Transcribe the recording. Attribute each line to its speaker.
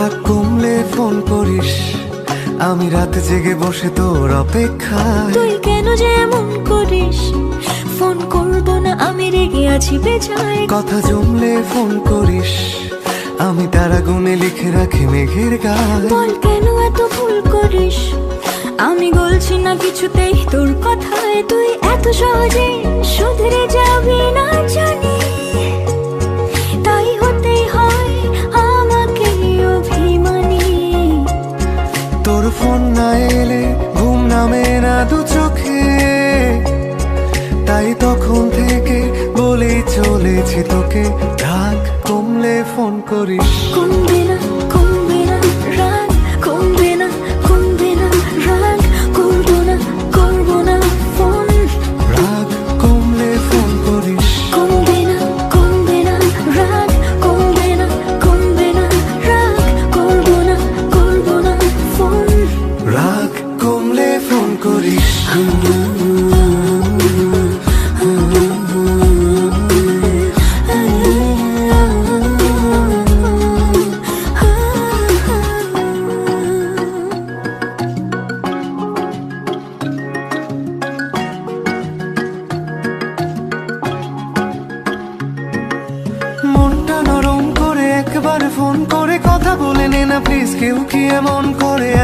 Speaker 1: রাগ কমলে ফোন করিস। আমি রাত জেগে বসে তোর অপেক্ষা
Speaker 2: তুই কেন যে এমন করিস? ফোন করব না আমি রেগে আছি বেজায়
Speaker 1: কথা জমলে ফোন করিস। আমি তারা গুনে লিখে রাখি মেঘের গাল
Speaker 2: বল কেন এত ভুল করিস? আমি বলছি না কিছুতেই তোর কথায়। তুই এত সহজে
Speaker 1: তোর ফোন না এলে ঘুম নামে না দু চোখে। তাই তখন থেকে বলে চলেছি তোকে। ঢাক কমলে ফোন করিস।
Speaker 2: কমবে
Speaker 1: একবার ফোন করে কথা বলে নে না প্লিজ কেউ কি এমন করে?